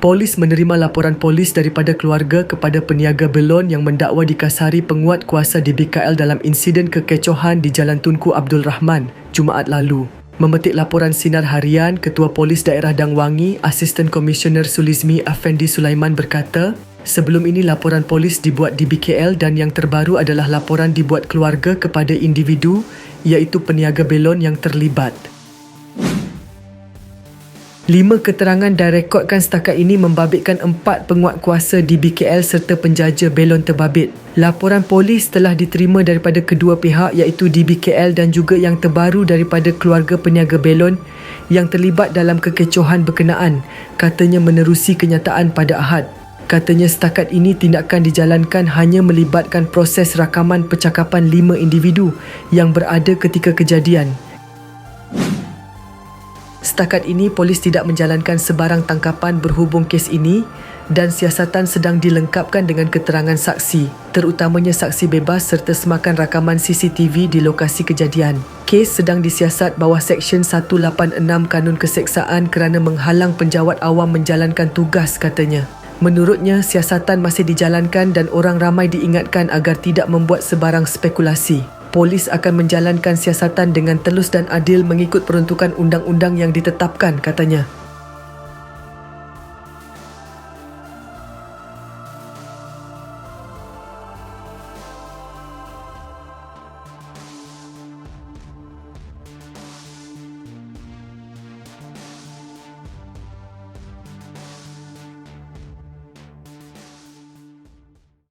Polis menerima laporan polis daripada keluarga kepada peniaga belon yang mendakwa dikasari penguat kuasa di BKL dalam insiden kekecohan di Jalan Tunku Abdul Rahman, Jumaat lalu. Memetik laporan sinar harian, Ketua Polis Daerah Dangwangi, Asisten Komisioner Sulizmi Afendi Sulaiman berkata, sebelum ini laporan polis dibuat di BKL dan yang terbaru adalah laporan dibuat keluarga kepada individu iaitu peniaga belon yang terlibat. Lima keterangan direkodkan setakat ini membabitkan empat penguat kuasa di BKL serta penjaja belon terbabit. Laporan polis telah diterima daripada kedua pihak iaitu di BKL dan juga yang terbaru daripada keluarga peniaga belon yang terlibat dalam kekecohan berkenaan, katanya menerusi kenyataan pada Ahad. Katanya setakat ini tindakan dijalankan hanya melibatkan proses rakaman percakapan lima individu yang berada ketika kejadian. Setakat ini, polis tidak menjalankan sebarang tangkapan berhubung kes ini dan siasatan sedang dilengkapkan dengan keterangan saksi, terutamanya saksi bebas serta semakan rakaman CCTV di lokasi kejadian. Kes sedang disiasat bawah Seksyen 186 Kanun Keseksaan kerana menghalang penjawat awam menjalankan tugas katanya. Menurutnya, siasatan masih dijalankan dan orang ramai diingatkan agar tidak membuat sebarang spekulasi polis akan menjalankan siasatan dengan telus dan adil mengikut peruntukan undang-undang yang ditetapkan katanya.